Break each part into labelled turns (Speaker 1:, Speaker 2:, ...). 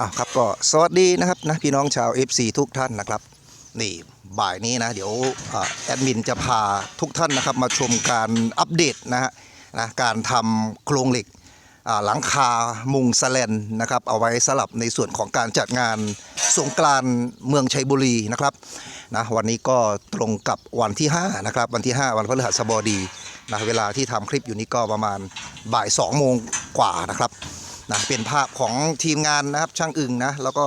Speaker 1: อะครับก็สวัสดีนะครับนะพี่น้องชาว FC ทุกท่านนะครับนี่บ่ายนี้นะเดี๋ยวอแอดมินจะพาทุกท่านนะครับมาชมการอัปเดตนะฮะนะการทำโครงเหล็กหลังคามุงสแลนนะครับเอาไว้สลับในส่วนของการจัดงานสงกรานต์เมืองชัยบุรีนะครับนะวันนี้ก็ตรงกับวันที่5นะครับวันที่ 5 วันพฤหัสบดีนะเวลาที่ทำคลิปอยู่นี้ก็ประมาณบ่าย2โมงกว่านะครับ นะเป็นภาพของทีมงานนะครับช่างอึ่งนะแล้วก็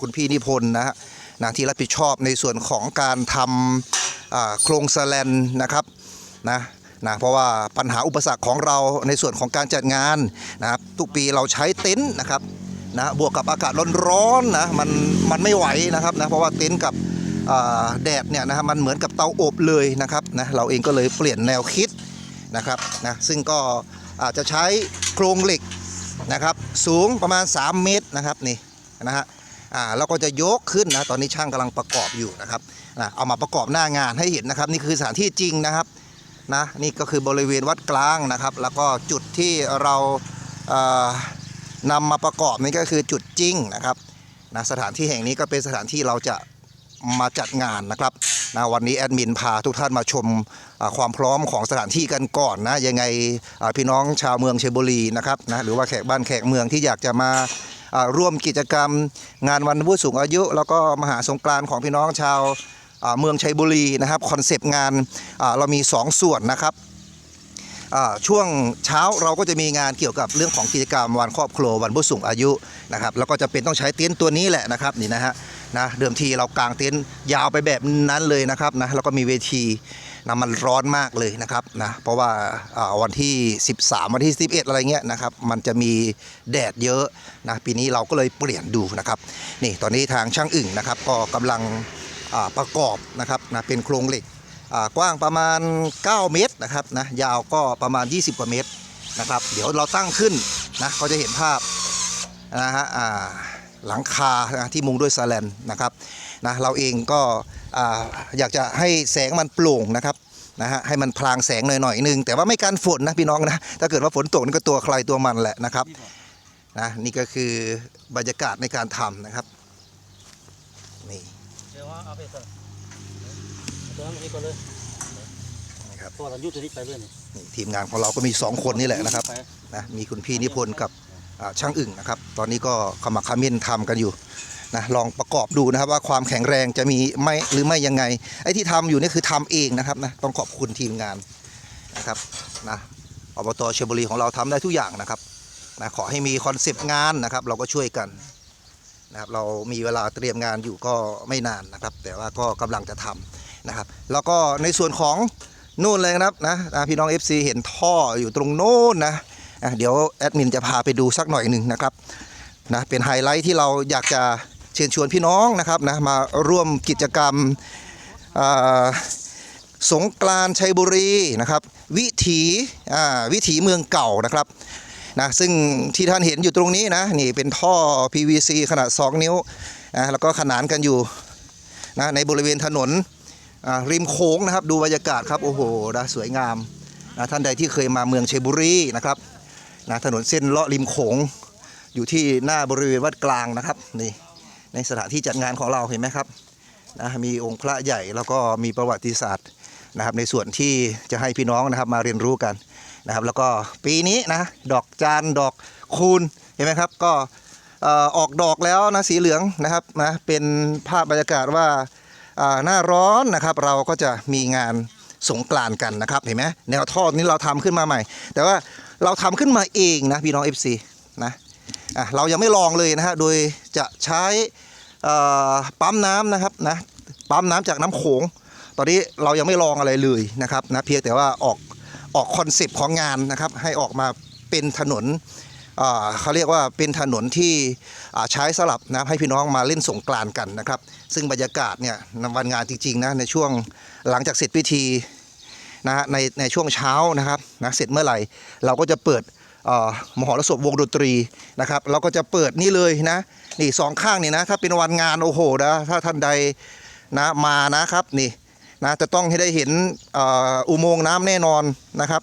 Speaker 1: คุณพี่นิพนธ์นะฮะนะที่รับผิดชอบในส่วนของการทำโครงสแลนนะครับนะนะเพราะว่าปัญหาอุปสรรคของเราในส่วนของการจัดงานนะครับทุกปีเราใช้เต็นท์นะครับนะบวกกับอากาศร้อนๆนะมันมันไม่ไหวนะครับนะเพราะว่าเต็นท์กับแดดเนี่ยนะฮะมันเหมือนกับเตาอบเลยนะครับนะเราเองก็เลยเปลี่ยนแนวคิดนะครับนะซึ่งก็อาจจะใช้โครงเหล็ก นะครับสูงประมาณ 3 เมตรนะครับนี่นะฮะอ่าแล้วก็จะยกขึ้นนะตอนนี้ช่างกำลังประกอบอยู่นะครับนะเอามาประกอบหน้างานให้เห็นนะครับ นี่คือสถานที่จริงนะครับนะนี่ก็คือบริเวณวัดกลางนะครับ แล้วก็จุดที่เราเอ่อนำมาประกอบนี่ก็คือจุดจริงนะครับนะสถานที่แห่งนี้ก็เป็นสถานที่เราจะมาจัดงานนะครับ นะวันนี้แอดมินพาทุกท่านมาชมความพร้อมของสถานที่กันก่อนนะยังไงพี่น้องชาวเมืองเชยบุรีนะครับนะหรือว่าแขกบ้านแขกเมืองที่อยากจะมาร่วมกิจกรรม งานวันผู้สูงอายุ แล้วก็มหาสงกรานต์ของพี่น้องชาวเมืองชัยบุรีนะครับคอนเซปต์งานเรามี 2 ส่วนนะครับ ช่วงเช้าเราก็จะมีงานเกี่ยวกับเรื่องของกิจกรรมวันครอบครัววันผู้สูงอายุนะครับแล้วก็จะเป็นต้องใช้เต็นท์ตัวนี้แหละนะครับนี่นะฮะนะเดิมทีเรากางเต็นท์ยาวไปแบบนั้นเลยนะครับนะแล้วก็มีเวทีนะมันร้อนมากเลยนะครับนะเพราะว่าวันที่ 13 วันที่ 11 อะไรเงี้ยนะครับมันจะมีแดดเยอะนะปีนี้เราก็เลยเปลี่ยนดูนะครับนี่ตอนนี้ทางช่างอึ่งนะครับก็กำลังประกอบนะครับนะเป็นโครงเหล็ก กว้างประมาณ 9 เมตรนะครับนะยาวก็ประมาณ 20 กว่าเมตรนะครับ เดี๋ยวเราตั้งขึ้นนะเขาจะเห็นภาพนะฮะหลังคานะที่มุงด้วยสแลนนะครับนะเราเองก็อ่าอยากจะให้แสงมันโปร่งนะครับนะฮะให้มันพลางแสงหน่อยหนึง แต่ว่าไม่การฝนนะพี่น้องนะถ้าเกิดว่าฝนตกนี่ก็ตัวใครตัวมันแหละนะครับนะนี่ก็คือบรรยากาศในการทำนะครับนี่
Speaker 2: เดี๋ยวว่าเอาไปก่อนตั วนั้นไปก่อนเลย
Speaker 1: นะครับ
Speaker 2: ตัวเรายุติไปเรื่อยนี่
Speaker 1: นี่ทีมงานของเราก็มีสองคนนี่แหละนะครับ
Speaker 2: ไป
Speaker 1: นะมีคุณพี่นิพนธ์กับอ่าช่างอึ่งนะครับ ตอนนี้ก็ขมักเขม้นทำกันอยู่นะลองประกอบดูนะครับว่าความแข็งแรงจะมีไม่หรือไม่ยังไง ไอ้ที่ทำอยู่นี่คือทำเองนะครับนะต้องขอบคุณทีมงานนะครับนะอบตเชียงบุรีของเราทำได้ทุกอย่างนะครับนะขอให้มีคอนเซปต์งานนะครับ เราก็ช่วยกันนะครับเรามีเวลาเตรียมงานอยู่ก็ไม่นานนะครับ แต่ว่าก็กำลังจะทำ นะครับ แล้วก็ในส่วนของนู่นเลยนะครับนะพี่น้อง FC เห็นท่ออยู่ตรงโน้นนะะเดี๋ยวแอดมินจะพาไปดูสักหน่อยหนึ่งนะครับนะเป็นไฮไลท์ที่เราอยากจะเชิญชวนพี่น้องนะครับนะมาร่วมกิจกรรมสงกรานชัยบุรีนะครับ วิถีวิถีเมืองเก่านะครับนะซึ่งที่ท่านเห็นอยู่ตรงนี้นะนี่เป็นท่อ PVC ขนาด 2 นิ้วนะแล้วก็ขนานกันอยู่นะในบริเวณถนน ริมโค้งนะครับดูบรรยากาศครับโอ้โหนะสวยงามนะท่านใดที่เคยมาเมืองเชบุรีนะครับนะถนนเส้นเลาะริมโขงอยู่ที่หน้าบริเวณวัดกลางนะครับนี่ในสถานที่จัดงานของเราเห็นไหมครับนะมีองค์พระใหญ่แล้วก็มีประวัติศาสตร์นะครับในส่วนที่จะให้พี่น้องนะครับมาเรียนรู้กันนะครับ แล้วก็ปีนี้นะดอกจานดอกคูณเห็นไหมครับก็ออกดอกแล้วนะสีเหลืองนะครับนะเป็นภาพบรรยากาศว่า หน้าร้อนนะครับเราก็จะมีงานสงกรานกันนะครับเห็นไหมแนวท่อนี้เราทำขึ้นมาใหม่ แต่ว่าเราทำขึ้นมาเองนะพี่น้อง FC นะอะเรายังไม่ลองเลยนะฮะโดยจะใช้อ่อปั๊มน้ำนะครับนะปั๊มน้ำจากน้ำโขง ตอนนี้เรายังไม่ลองอะไรเลยนะครับนะเพียงแต่ว่าออกออกคอนเซปต์ของงานนะครับให้ออกมาเป็นถนน เขาเรียกว่าเป็นถนนที่ใช้สลับนะให้พี่น้องมาเล่นสงกรานกันนะครับ ซึ่งบรรยากาศเนี่ยวันงานจริงๆนะในช่วงหลังจากเสร็จพิธีนะฮะในในช่วงเช้านะครับนะเสร็จเมื่อไหร่เราก็จะเปิดมหรสพวงดนตรีนะครับ เราก็จะเปิดนี่เลยนะนี่สองข้างนี่นะถ้าเป็นวันงานโอ้โหนะถ้าท่านใดนะมานะครับนี่นะจะต้องให้ได้เห็นอ,อุโมงค์น้ำแน่นอนนะครับ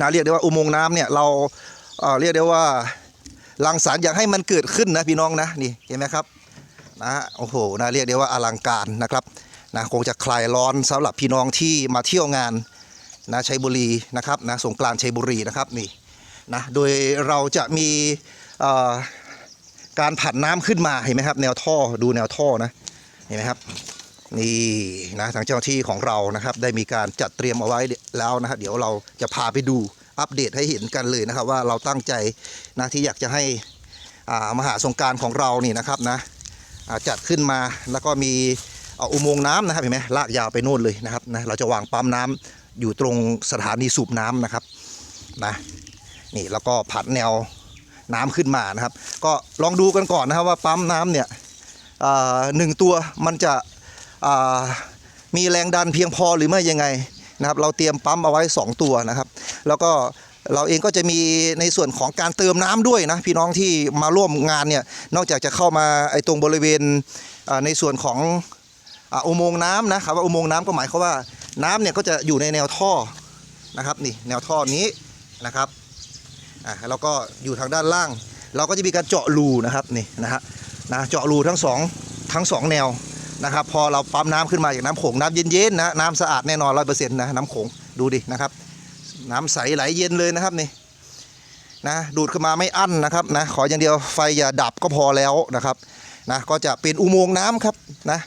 Speaker 1: นะเรียกได้ว่าอุโมงค์น้ำเนี่ยเรา เอ่อเรียกได้ว่ารังสรรอยากให้มันเกิดขึ้นนะพี่น้องนะนี่เห็นไหมครับนะโอ้โหนะเรียกได้ว่าอลังการนะครับนะคงจะคลายร้อนสำหรับพี่น้องที่มาเที่ยวงานนะชัยบุรีนะครับนะสงกรานต์ชัยบุรีนะครับนี่นะโดยเราจะมีการผันน้ำขึ้นมาเห็นไหมครับแนวท่อดูแนวท่อนะเห็นไหมครับนี่นะทางเจ้าหน้าที่ของเรานะครับ ได้มีการจัดเตรียมเอาไว้แล้วนะครับเดี๋ยวเราจะพาไปดู อัปเดตให้เห็นกันเลยนะครับ ว่าเราตั้งใจนะที่อยากจะให้มหาสงการของเรานี่นะครับนะจัดขึ้นมาแล้วก็มีเอาอุโมงค์น้ำนะครับเห็นไหมลากยาวไปโน่นเลยนะครับนะเราจะวางปั๊มน้ำอยู่ตรงสถานีสูบน้ำนะครับนะนี่แล้วก็ผันแนวน้ำขึ้นมานะครับ ก็ลองดูกันก่อนนะครับว่าปั๊มน้ำเนี่ยหนึ่งตัวมันจะมีแรงดันเพียงพอหรือไม่ยังไง นะครับเราเตรียมปั๊มเอาไว้ 2 ตัวนะครับ แล้วก็เราเองก็จะมีในส่วนของการเติมน้ำด้วยนะพี่น้องที่มาร่วมงานเนี่ยนอกจากจะเข้ามาไอ้ตรงบริเวณในส่วนของอุโมงค์น้ำนะครับว่าอุโมงค์น้ำก็หมายความว่าน้ำเนี่ยก็จะอยู่ในแนวท่อนะครับนี่แนวท่อนี้นะครับอ่าแล้วก็อยู่ทางด้านล่าง เราก็จะมีการเจาะรูนะครับนี่นะฮะนะเจาะรูทั้งสองทั้งสองแนว นะครับ พอเราปั๊มน้ำขึ้นมาจากน้ำโขงน้ำเย็นๆนะน้ำสะอาดแน่นอนร้อยเปอร์เซ็นต์นะน้ำโขงดูดินะครับ น้ำใสไหลเย็นเลยนะครับนี่นะดูดขึ้นมาไม่อั้นนะครับนะขออย่างเดียวไฟอย่าดับก็พอแล้วนะครับนะก็จะเป็นอุโมงค์น้ำครับนะ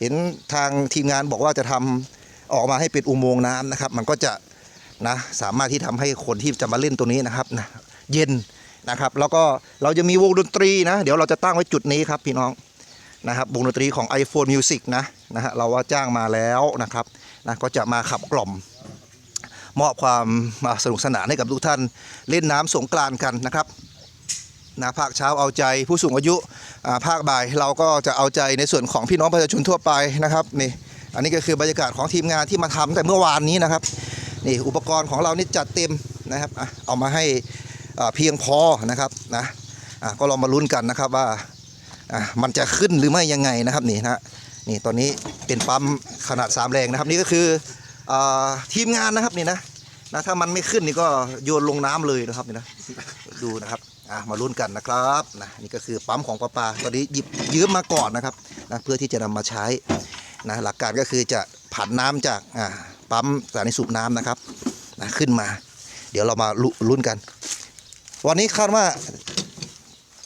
Speaker 1: เห็นทางทีมงานบอกว่าจะทำออกมาให้เป็นอุโมงค์น้ำนะครับ มันก็จะนะสามารถที่ทำให้คนที่จะมาเล่นตัวนี้นะครับนะเย็นนะครับ แล้วก็เราจะมีวงดนตรีนะ เดี๋ยวเราจะตั้งไว้จุดนี้ครับพี่น้อง นะครับวงดนตรีของ iPhone Music นะนะฮะเราว่าจ้างมาแล้วนะครับนะก็จะมาขับกล่อมมอบความมาสนุกสนานให้กับทุกท่านเล่นน้ำสงกรานกันนะครับนะภาคเช้าเอาใจผู้สูงอายุภาคบ่ายเราก็จะเอาใจในส่วนของพี่น้องประชาชนทั่วไปนะครับนี่อันนี้ก็คือบรรยากาศของทีมงานที่มาทำแต่เมื่อวานนี้นะครับนี่อุปกรณ์ของเรานี่จัดเต็มนะครับอะเอามาให้เพียงพอนะครับนะก็ลองมาลุ้นกันนะครับว่า อะมันจะขึ้นหรือไม่ยังไงนะครับนี่นะนี่ตอนนี้เป็นปั๊มขนาด3แรงนะครับ นี่ก็คืออทีมงานนะครับนี่นะนะถ้ามันไม่ขึ้นนี่ก็โยนลงน้ำเลยนะครับนี่นะดูนะครับอะมาลุ้นกันนะครับนะนี่ก็คือปั๊มของประปลาตอนนี้หยิบยืมมาก่อนนะครับนะเพื่อที่จะนำมาใช้นะหลักการก็คือจะผันน้ำจากอ่าปั๊มสถานีสูบน้ำนะครับนะขึ้นมา เดี๋ยวเรามาลุลุ้นกัน วันนี้คาดว่า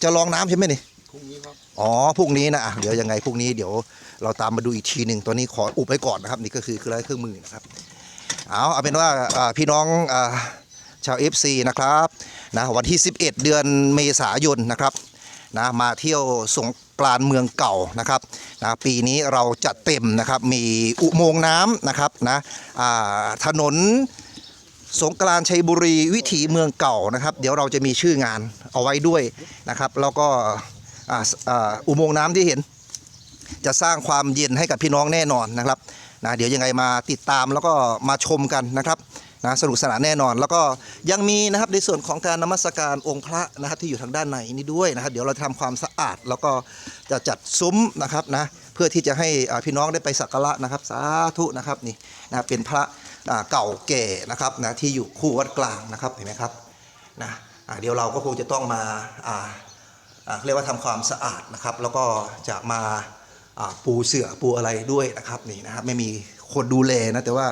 Speaker 1: จะลองน้ำใช่ไหมนี่
Speaker 2: พรุ่งนี้ครับ
Speaker 1: อ๋อพรุ่งนี้นะอะเดี๋ยวยังไงพรุ่งนี้เดี๋ยวเราตามมาดูอีกทีหนึ่งตัวนี้ขออุบไว้ก่อนนะครับ นี่ก็คือเครื่องไม้เครื่องมือนะครับเอาเอาเป็นว่าอ่าพี่น้องอ่าชาว FC นะครับนะวันที่ 11 เดือนเมษายนนะครับนะมาเที่ยวสงกรานต์เมืองเก่านะครับนะปีนี้เราจัดเต็มนะครับมีอุโมงค์น้ำนะครับนะอ่าถนนสงกรานต์ชัยบุรีวิถีเมืองเก่านะครับ เดี๋ยวเราจะมีชื่องานเอาไว้ด้วยนะครับ แล้วก็ อุโมงค์น้ำที่เห็น จะสร้างความเย็นให้กับพี่น้องแน่นอนนะครับนะเดี๋ยวยังไงมาติดตามแล้วก็มาชมกันนะครับนะสนุกสนานแน่นอน แล้วก็ยังมีนะครับในส่วนของการนมัสการองค์พระนะครับที่อยู่ทางด้านในนี้ด้วยนะครับ เดี๋ยวเราจะทำความสะอาด แล้วก็จะจัดซุ้มนะครับนะเพื่อที่จะให้พี่น้องได้ไปสักการะนะครับ สาธุนะครับนี่นะเป็นพระเก่าแก่นะครับนะที่อยู่คู่วัดกลางนะครับเห็นไหมครับนะเดี๋ยวเราก็คงจะต้องมาา เรียกว่าทำความสะอาดนะครับ แล้วก็จะมาปูเสื่อปูอะไรด้วยนะครับนี่นะครับไม่มีคนดูแลนะแต่ว่า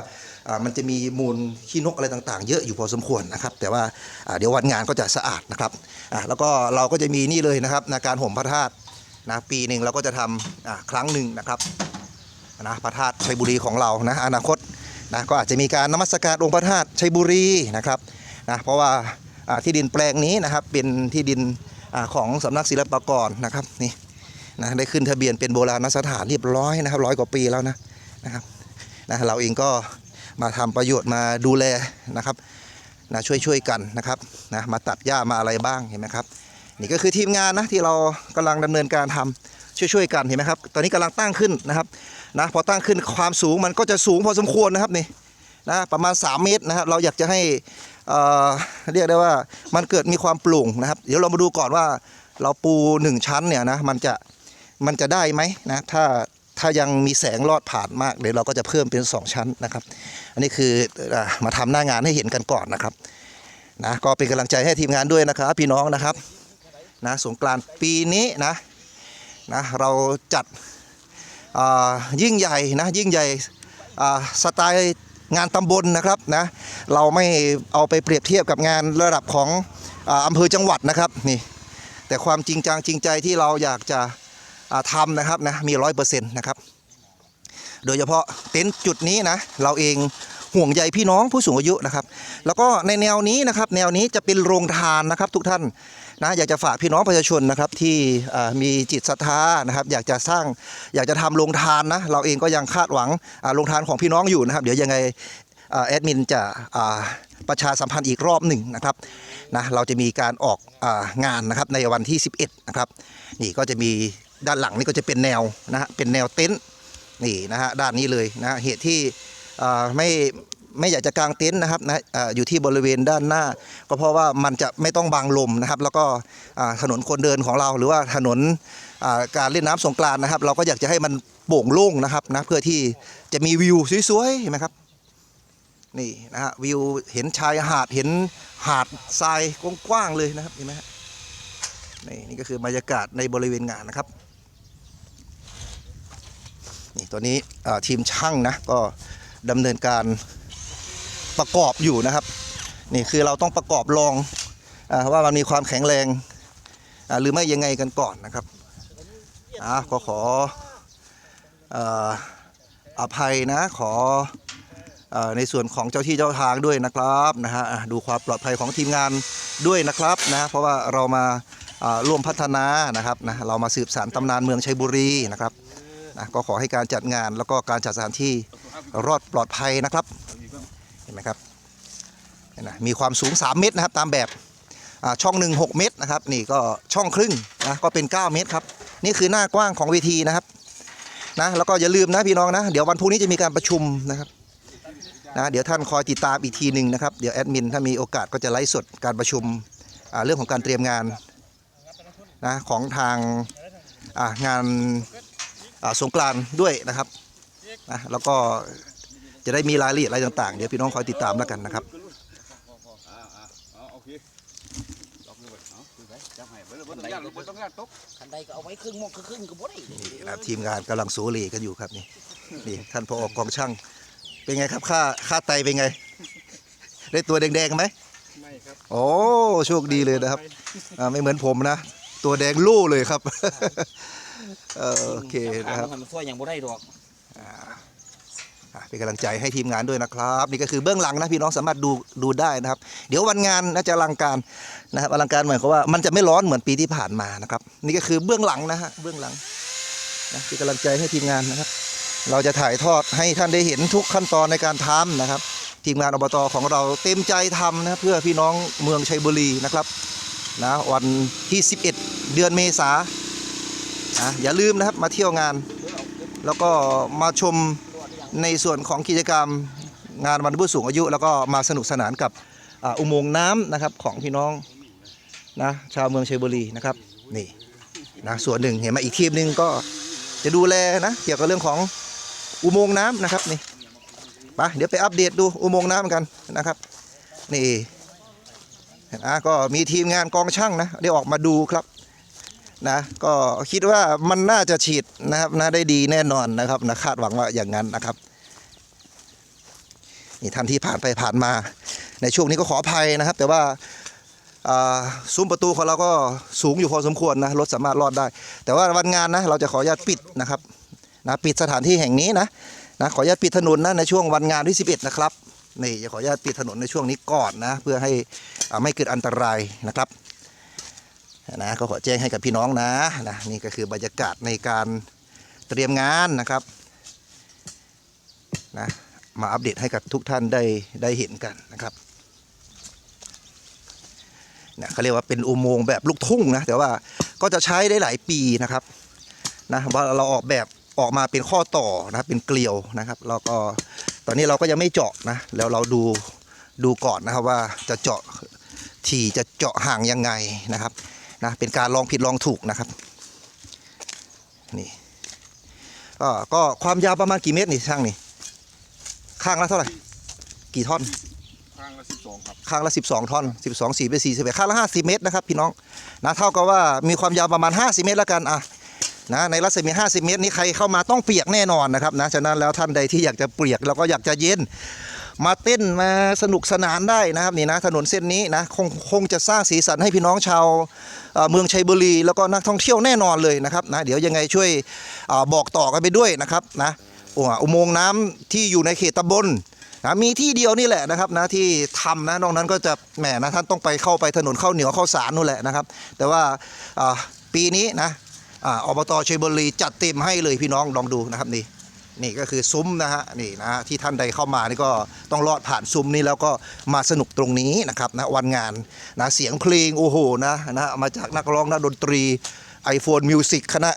Speaker 1: มันจะมีมูลขี้นกอะไรต่างๆ เยอะอยู่พอสมควรนะครับ แต่ว่าเดี๋ยววันงานก็จะสะอาดนะครับอ่าแล้วก็เราก็จะมีนี่เลยนะครับในการห่มพระธาตุนะปีหนึ่งเราก็จะทำครั้งหนึ่งนะครับนะพระธาตุชัยบุรีของเรานะอนาคตนะก็อาจจะมีการนมัสการองค์พระธาตุชัยบุรีนะครับนะเพราะว่าที่ดินแปลงนี้นะครับเป็นที่ดิน ของสำนักศิลปากรนะครับนี่นะได้ขึ้นทะเบียนเป็นโบราณสถานเรียบร้อยนะครับร้อยกว่าปีแล้วนะนะครับนะเราเองก็มาทำประโยชน์มาดูแลนะครับนะช่วยช่วยกันนะครับนะมาตัดหญ้ามาอะไรบ้างเห็นไหมครับนี่ก็คือทีมงานนะที่เรากำลังดำเนินการทำช่วยๆกันเห็นไหมครับ ตอนนี้กำลังตั้งขึ้นนะครับนะพอตั้งขึ้นความสูงมันก็จะสูงพอสมควรนะครับนี่ นะประมาณ 3 เมตรนะครับเราอยากจะให้เเรียกได้ว่ามันเกิดมีความปร่งนะครับ เดี๋ยวเรามาดูก่อนว่าเราปู 1 ชั้นเนี่ยนะมันจะมันจะได้ไหมนะถ้าถ้ายังมีแสงลอดผ่านมากเดี๋ยวเราก็จะเพิ่มเป็น 2 ชั้นนะครับ อันนี้คืออมาทำหน้างานให้เห็นกันก่อนนะครับนะก็เป็นกำลังใจให้ทีมงานด้วยนะครับ พี่น้องนะครับนะสงกรานต์ปีนี้นะนะเราจัดยิ่งใหญ่นะยิ่งใหญ่สไตล์ งานตำบลนะครับนะเราไม่เอาไปเปรียบเทียบกับงานระดับของอำเภอจังหวัดนะครับนี่แต่ความจริงจังจริงใจที่เราอยากจะทำนะครับนะมีร้อยเปอร์เซ็นต์นะครับโดยเฉพาะเต็นท์จุดนี้นะเราเอง ห่วงใยพี่น้องผู้สูงอายุนะครับ แล้วก็ในแนวนี้นะครับ แนวนี้จะเป็นโรงทานนะครับทุกท่านนะอยากจะฝากพี่น้องประชาชนนะครับที่มีจิตศรัทธานะครับ อยากจะสร้างอยากจะทำโรงทานนะเราเองก็ยังคาดหวังโรงทานของพี่น้องอยู่นะครับ เดี๋ยวยังไงอแอดมินจะประชาสัมพันธ์อีกรอบหนึ่งนะครับนะเราจะมีการออกอางานนะครับในวันที่ 11นะครับนี่ก็จะมีด้านหลังนี่ก็จะเป็นแนวนะฮะเป็นแนวเต็นท์นี่นะฮะด้านนี้เลยนะเหตุที่ ไม่ไม่อยากจะกางเต็นท์นะครับนะอยู่ที่บริเวณด้านหน้า ก็เพราะว่ามันจะไม่ต้องบังลมนะครับ แล้วก็ถนนคนเดินของเราหรือว่าถนนการเล่นน้ำสงกรานนะครับ เราก็อยากจะให้มันโป่งโล่งนะครับนะเพื่อที่จะมีวิวสวยๆเห็นไหมครับนี่นะฮะวิวเห็นชายหาดเห็นหาดทรายกว้างๆเลยนะครับเห็นไหมฮะนี่นี่ก็คือบรรยากาศในบริเวณงานนะครับนี่ตัวนี้ทีมช่างนะก็ ดำเนินการประกอบอยู่นะครับ นี่คือเราต้องประกอบลองอว่ามันมีความแข็งแรงหรือไม่ยังไงกันก่อนนะครับอ่าก็ขอเอ่อภัยนะขออในส่วนของเจ้าที่เจ้าทางด้วยนะครับนะฮะดูความปลอดภัยของทีมงานด้วยนะครับนะเพราะว่าเรามาร่วมพัฒนานะครับนะเรามาสืบสานตำนานเมืองชัยบุรีนะครับ นะก็ขอให้การจัดงานแล้วก็การจัดสถานที่รอดปลอดภัยนะครับเห็นไหมครับนไหมมีความสูง 3 เมตรนะครับตามแบบช่องหนึ่ง6เมตรนะครับนี่ก็ช่องครึ่งนะก็เป็น 9 เมตรครับนี่คือหน้ากว้างของเวทีนะครับนะแล้วก็อย่าลืมนะพี่น้องนะเดี๋ยววันพรุ่งนี้จะมีการประชุมนะครับนะเดี๋ยวท่านคอยติดตามอีกทีหนึ่งนะครับเดี๋ยวแอดมินถ้ามีโอกาสก็จะไลฟ์สดการประชุมเรื่องของการเตรียมงานนะของทางงานอ สงกรานด้วยนะครับนะแล้วก็จะได้มีรายละเอียดอะไรต่างๆ เดี๋ยวพี่น้องคอยติดตามแล้วกันนะครับ
Speaker 3: นี่นะ
Speaker 1: ทีมงานกำลังสูรีกันอยู่ครับนี่นี่ท่านพอกองช่าง เป็นไงครับค่าค่าไตเป็นไง ได้ตัวแดงๆไหม
Speaker 3: ไม่ครับ
Speaker 1: โอ้โชคดีเลยนะครับอ่าไม่เหมือนผมนะ ตัวแดงลู่เลยครับ เออโอเคนะครับ
Speaker 2: มันช่วยยังบ่ได้ดอก
Speaker 1: อะเป็นกำลังใจให้ทีมงานด้วยนะครับ นี่ก็คือเบื้องหลังนะพี่น้องสามารถดูดูได้นะครับ เดี๋ยววันงานน่าจะอลังการนะครับอลังการหมายความว่ามันจะไม่ร้อนเหมือนปีที่ผ่านมานะครับ นี่ก็คือเบื้องหลังนะฮะเบื้องหลังนะเป็นกำลังใจให้ทีมงานนะครับ เราจะถ่ายทอดให้ท่านได้เห็นทุกขั้นตอนในการทำนะครับ ทีมงานอบตของเราเต็มใจทำนะเพื่อพี่น้องเมืองชัยบุรีนะครับนะวันที่ 11 เดือนเมษา อะอย่าลืมนะครับมาเที่ยวงาน แล้วก็มาชมในส่วนของกิจกรรมงานวันผู้สูงอายุ แล้วก็มาสนุกสนานกับอุโมงค์น้ำนะครับของพี่น้องนะชาวเมืองเชัยบุรีนะครับนี่นะส่วนหนึ่งเห็นไหมอีกทีมหนึ่งก็จะดูแลนะเกี่ยวกับเรื่องของอุโมงค์น้ำนะครับนี่ไปเดี๋ยวไปอัปเดตดูอุโมงค์น้ำกันนะครับ นี่นะก็มีทีมงานกองช่างนะได้ออกมาดูครับ นะก็คิดว่ามันน่าจะฉีดนะครับนะได้ดีแน่นอนนะครับนะคาดหวังว่าอย่างนั้นนะครับนี่ท่านที่ผ่านไปผ่านมา ในช่วงนี้ก็ขออภัยนะครับ แต่ว่าซุ้มประตูของเราก็สูงอยู่พอสมควรนะรถสามารถรอดได้ แต่ว่าวันงานนะเราจะขออนุญาตปิดนะครับนะปิดสถานที่แห่งนี้นะนะขออนุญาตปิดถนนนะในช่วงวันงานที่ 11 นะครับนี่จะขออนุญาตปิดถนนในช่วงนี้ก่อนนะเพื่อให้ไม่เกิดอันตรายนะครับ นะก็ขอแจ้งให้กับพี่น้องนะนะนี่ก็คือบรรยากาศในการเตรียมงานนะครับนะมาอัปเดตให้กับทุกท่านได้ได้เห็นกันนะครับนะเขาเรียกว่าเป็นอุโมงค์แบบลูกทุ่งนะแต่ว่าก็จะใช้ได้หลายปีนะครับนะว่าเราออกแบบออกมาเป็นข้อต่อนะเป็นเกลียวนะครับแล้วก็ตอนนี้เราก็ยังไม่เจาะนะแล้วเราดูดูก่อนนะครับว่าจะเจาะที่จะเจาะห่างยังไงนะครับ นะเป็นการลองผิดลองถูกนะครับนี่ก็ก็ความยาวประมาณกี่เมตรนี่ช่างนี่ข้างละเท่าไหร่กี่ท่อน
Speaker 3: ข้างละ12ครับ
Speaker 1: ข้างละ12ท่อน12 4เป็น41ข้างละ50เมตรนะครับพี่น้องนะเท่ากับว่ามีความยาวประมาณ50เมตรแล้วกันอะนะในรัศมี50 เมตรนี้ใครเข้ามาต้องเปียกแน่นอนนะครับนะฉะนั้นแล้วท่านใดที่อยากจะเปียกแล้วก็อยากจะเย็น มาเต้นมาสนุกสนานได้นะครับนี่นะถนนเส้นนี้นะคงคงจะสร้างสีสันให้พี่น้องชาวเมืองชัยบุรี แล้วก็นักท่องเที่ยวแน่นอนเลยนะครับนะเดี๋ยวยังไงช่วยอบอกต่อกันไปด้วยนะครับนะอ้อุโมงค์น้ำที่อยู่ในเขตตำบลนะมีที่เดียวนี่แหละนะครับนะที่ทำนะนอกนั้นก็จะแหมนะท่านต้องไปเข้าไปถนนข้าวเหนียวข้าวสารนู่นแหละนะครับ แต่ว่าปีนี้นะอ่าอบตชัยบุรีจัดเต็มให้เลยพี่น้องลองดูนะครับนี่ นี่ก็คือซุ้มนะฮะนี่นะฮะที่ท่านใดเข้ามานี่ก็ต้องลอดผ่านซุ้มนี้แล้วก็มาสนุกตรงนี้นะครับนะวันงานนะเสียงเพลงโอ้โหนะนะมาจากนักร้องนักดนตรี iPhone Music คณะ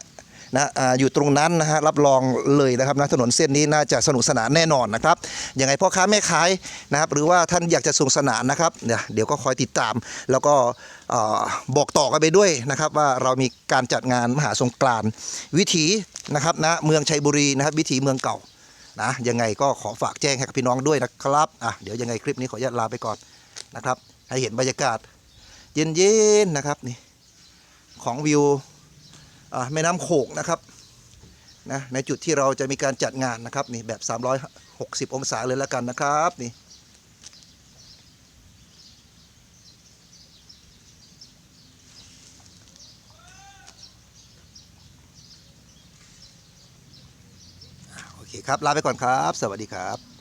Speaker 1: นะอยู่ตรงนั้นนะฮะรับรองเลยนะครับนะถนนเส้นนี้น่าจะสนุกสนานแน่นอนนะครับยังไงพ่อค้าแม่ขายนะครับหรือว่าท่านอยากจะสนุกสนานนะครับเดี๋ยวก็คอยติดตาม แล้วก็บอกต่อกันไปด้วยนะครับว่าเรามีการจัดงานมหาสงกรานต์วิถีนะครับนะเมืองชัยบุรีนะครับวิถีเมืองเก่านะยังไงก็ขอฝากแจ้งให้กับพี่น้องด้วยนะครับอะเดี๋ยวยังไงคลิปนี้ขออนุญาตลาไปก่อนนะครับ ให้เห็นบรรยากาศ เย็นๆนะครับนี่ของวิว แม่น้ำโขงนะครับนะในจุดที่เราจะมีการจัดงานนะครับนี่แบบ 360 องศาเลยแล้วกันนะครับนี่โอเคครับลาไปก่อนครับ สวัสดีครับ